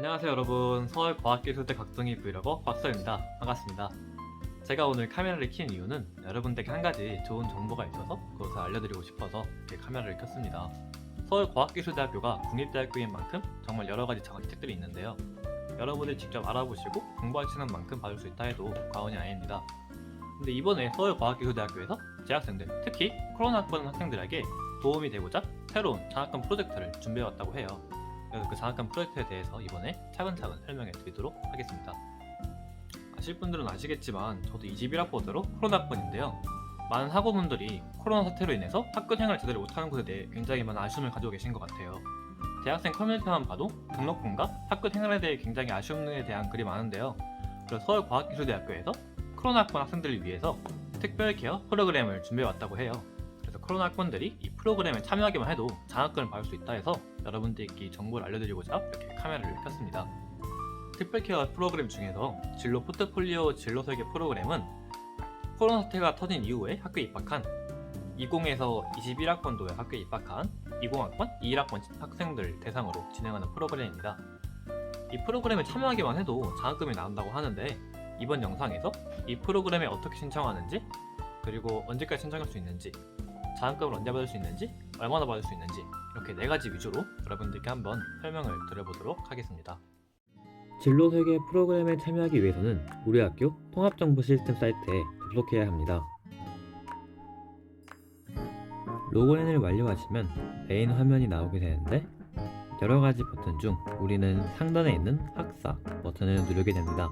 안녕하세요 여러분. 서울과학기술대 각성이 브이로거 박서입니다. 반갑습니다. 제가 오늘 카메라를 킨 이유는 여러분들께 한 가지 좋은 정보가 있어서 그것을 알려드리고 싶어서 이렇게 카메라를 켰습니다. 서울과학기술대학교가 국립대학교인 만큼 정말 여러 가지 장학책들이 있는데요. 여러분들이 직접 알아보시고 공부하시는 만큼 받을 수 있다 해도 과언이 아닙니다. 근데 이번에 서울과학기술대학교에서 재학생들 특히 코로나 학번 학생들에게 도움이 되고자 새로운 장학금 프로젝트를 준비해왔다고 해요 그래서 그 장학금 프로젝트에 대해서 이번에 차근차근 설명해 드리도록 하겠습니다. 아실 분들은 아시겠지만 저도 21학번으로 코로나 학번인데요. 많은 학우분들이 코로나 사태로 인해서 학교 생활을 제대로 못하는 것에 대해 굉장히 많은 아쉬움을 가지고 계신 것 같아요. 대학생 커뮤니티만 봐도 등록금과 학교 생활에 대해 굉장히 아쉬움에 대한 글이 많은데요. 그래서 서울과학기술대학교에서 코로나 학번 학생들을 위해서 특별 케어 프로그램을 준비해 왔다고 해요. 그래서 코로나 학번들이 이 프로그램에 참여하기만 해도 장학금을 받을 수 있다 해서 여러분들께 이 정보를 알려드리고자 이렇게 카메라를 켰습니다. 특별케어 프로그램 중에서 진로 포트폴리오 진로 설계 프로그램은 코로나 사태가 터진 이후에 학교에 입학한 20에서 21학번도에 학교에 입학한 20학번, 21학번 학생들 대상으로 진행하는 프로그램입니다. 이 프로그램에 참여하기만 해도 장학금이 나온다고 하는데 이번 영상에서 이 프로그램에 어떻게 신청하는지 그리고 언제까지 신청할 수 있는지 장학금을 언제 받을 수 있는지 얼마나 받을 수 있는지 이렇게 네 가지 위주로 여러분들께 한번 설명을 드려보도록 하겠습니다. 진로 설계 프로그램에 참여하기 위해서는 우리 학교 통합정보 시스템 사이트에 접속해야 합니다. 로그인을 완료하시면 메인 화면이 나오게 되는데 여러 가지 버튼 중 우리는 상단에 있는 학사 버튼을 누르게 됩니다.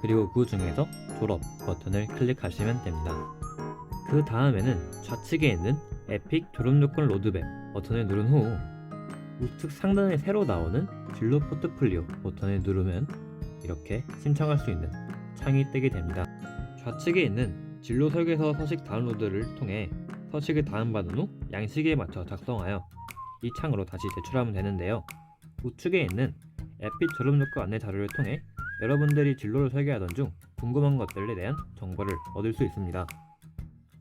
그리고 그 중에서 졸업 버튼을 클릭하시면 됩니다. 그 다음에는 좌측에 있는 에픽 졸업요건 로드맵 버튼을 누른 후 우측 상단에 새로 나오는 진로 포트폴리오 버튼을 누르면 이렇게 신청할 수 있는 창이 뜨게 됩니다. 좌측에 있는 진로 설계서 서식 다운로드를 통해 서식을 다운받은 후 양식에 맞춰 작성하여 이 창으로 다시 제출하면 되는데요. 우측에 있는 에픽 졸업요건 안내 자료를 통해 여러분들이 진로를 설계하던 중 궁금한 것들에 대한 정보를 얻을 수 있습니다.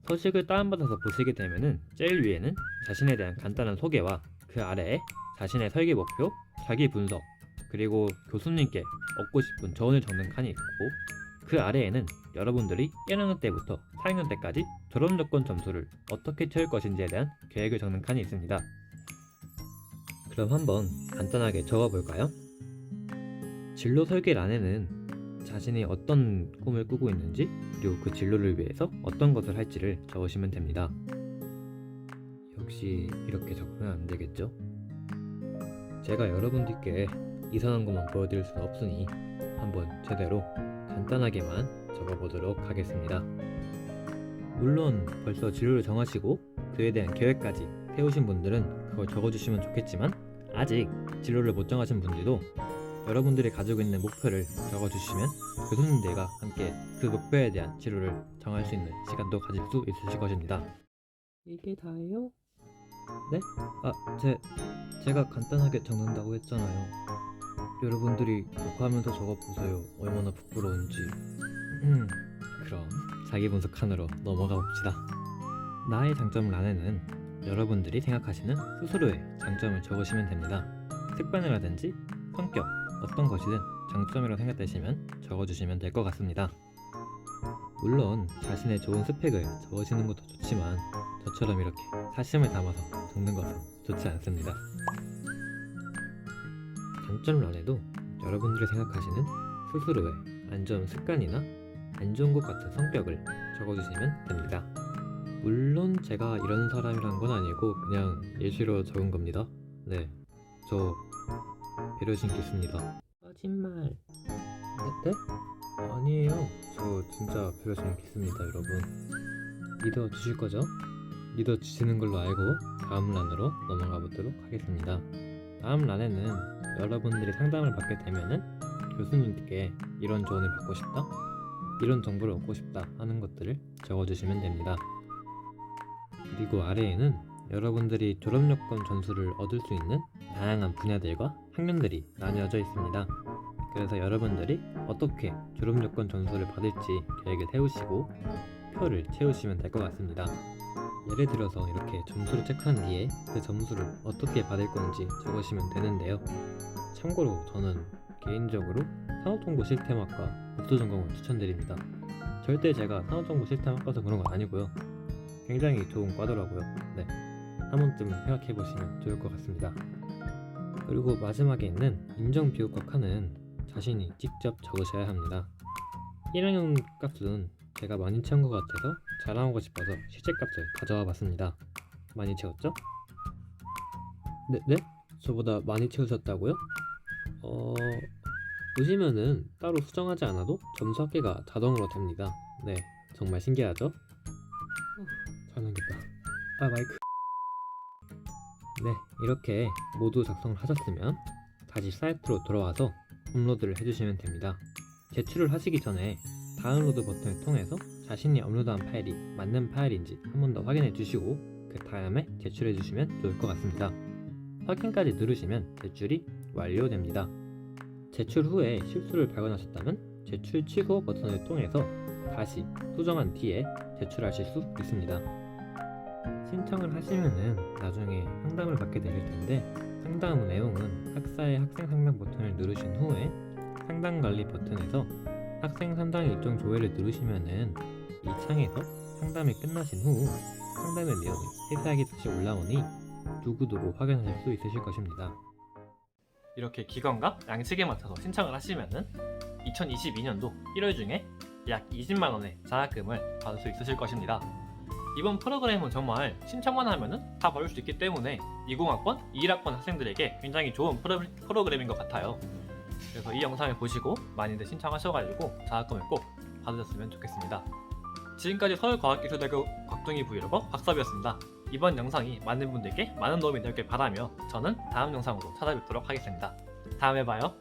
서식을 다운받아서 보시게 되면은 제일 위에는 자신에 대한 간단한 소개와 그 아래에 자신의 설계 목표, 자기 분석, 그리고 교수님께 얻고 싶은 조언을 적는 칸이 있고 그 아래에는 여러분들이 1학년 때부터 4학년 때까지 졸업 요건 점수를 어떻게 채울 것인지에 대한 계획을 적는 칸이 있습니다. 그럼 한번 간단하게 적어볼까요? 진로 설계란에는 자신이 어떤 꿈을 꾸고 있는지 그리고 그 진로를 위해서 어떤 것을 할지를 적으시면 됩니다. 역시 이렇게 적으면 안 되겠죠? 제가 여러분들께 이상한 것만 보여드릴 수는 없으니 한번 제대로 간단하게만 적어보도록 하겠습니다. 물론 벌써 진로를 정하시고 그에 대한 계획까지 세우신 분들은 그걸 적어주시면 좋겠지만 아직 진로를 못 정하신 분들도 여러분들이 가지고 있는 목표를 적어주시면 교수님들과 함께 그 목표에 대한 진로를 정할 수 있는 시간도 가질 수 있으실 것입니다. 이게 다예요? 네? 아, 제, 제가 간단하게 적는다고 했잖아요. 여러분들이 녹화하면서 적어보세요. 얼마나 부끄러운지. 음, 그럼 자기 분석 칸으로 넘어가 봅시다. 나의 장점 란에는 여러분들이 생각하시는 스스로의 장점을 적으시면 됩니다. 습관이라든지 성격, 어떤 것이든 장점이라고 생각되시면 적어주시면 될 것 같습니다. 물론 자신의 좋은 스펙을 적으시는 것도 좋지만 저처럼 이렇게 사심을 담아서 적는 것은 좋지 않습니다. 장점란에도 여러분들이 생각하시는 스스로의 안 좋은 습관이나 안 좋은 것 같은 성격을 적어주시면 됩니다. 물론 제가 이런 사람이란 건 아니고 그냥 예시로 적은 겁니다. 네, 저 배려심 깊습니다. 거짓말. 네? 아니에요. 저 진짜 배려심 깊습니다, 여러분. 믿어 주실 거죠? 믿어 주시는 걸로 알고 다음 란으로 넘어가 보도록 하겠습니다. 다음 란에는 여러분들이 상담을 받게 되면은 교수님께 이런 조언을 받고 싶다, 이런 정보를 얻고 싶다 하는 것들을 적어주시면 됩니다. 그리고 아래에는 여러분들이 졸업 요건 점수를 얻을 수 있는 다양한 분야들과 학년들이 나뉘어져 있습니다. 그래서 여러분들이 어떻게 졸업 요건 점수를 받을지 계획을 세우시고 표를 채우시면 될 것 같습니다. 예를 들어서 이렇게 점수를 체크한 뒤에 그 점수를 어떻게 받을 건지 적으시면 되는데요. 참고로 저는 개인적으로 산업정보 시스템학과 목수 전공을 추천드립니다. 절대 제가 산업정보 시스템학과서 그런 건 아니고요. 굉장히 좋은 과더라고요. 네, 한 번쯤 생각해 보시면 좋을 것 같습니다. 그리고 마지막에 있는 인정 비교과 칸은 자신이 직접 적으셔야 합니다. 1학년 값은 제가 많이 채운 것 같아서 자랑하고 싶어서 실제 값을 가져와 봤습니다. 많이 채웠죠? 네, 네? 저보다 많이 채우셨다고요? 어... 보시면은 따로 수정하지 않아도 점수 합계가 자동으로 됩니다. 네, 정말 신기하죠? 후, 잘 넘겼다. 아, 마이크. 네, 이렇게 모두 작성을 하셨으면 다시 사이트로 돌아와서 업로드를 해주시면 됩니다. 제출을 하시기 전에 다운로드 버튼을 통해서 자신이 업로드한 파일이 맞는 파일인지 한 번 더 확인해 주시고 그 다음에 제출해 주시면 좋을 것 같습니다. 확인까지 누르시면 제출이 완료됩니다. 제출 후에 실수를 발견하셨다면 제출 취소 버튼을 통해서 다시 수정한 뒤에 제출하실 수 있습니다. 신청을 하시면은 나중에 상담을 받게 되실 텐데 상담 내용은 학사의 학생 상담 버튼을 누르신 후에 상담 관리 버튼에서 학생 상담 일정 조회를 누르시면은 이 창에서 상담이 끝나신 후 상담의 내용이 세세하게 다시 올라오니 누구도 확인하실 수 있으실 것입니다. 이렇게 기관과 양측에 맞춰서 신청을 하시면은 2022년도 1월 중에 약 20만 원의 장학금을 받을 수 있으실 것입니다. 이번 프로그램은 정말 신청만 하면은 다 받을 수 있기 때문에 20학번, 21학번 학생들에게 굉장히 좋은 프로, 프로그램인 것 같아요. 그래서 이 영상을 보시고 많이들 신청하셔가지고 장학금을 꼭 받으셨으면 좋겠습니다. 지금까지 서울과학기술대학교 곽동희 브이로거 박섭이었습니다. 이번 영상이 많은 분들께 많은 도움이 되길 바라며 저는 다음 영상으로 찾아뵙도록 하겠습니다. 다음에 봐요.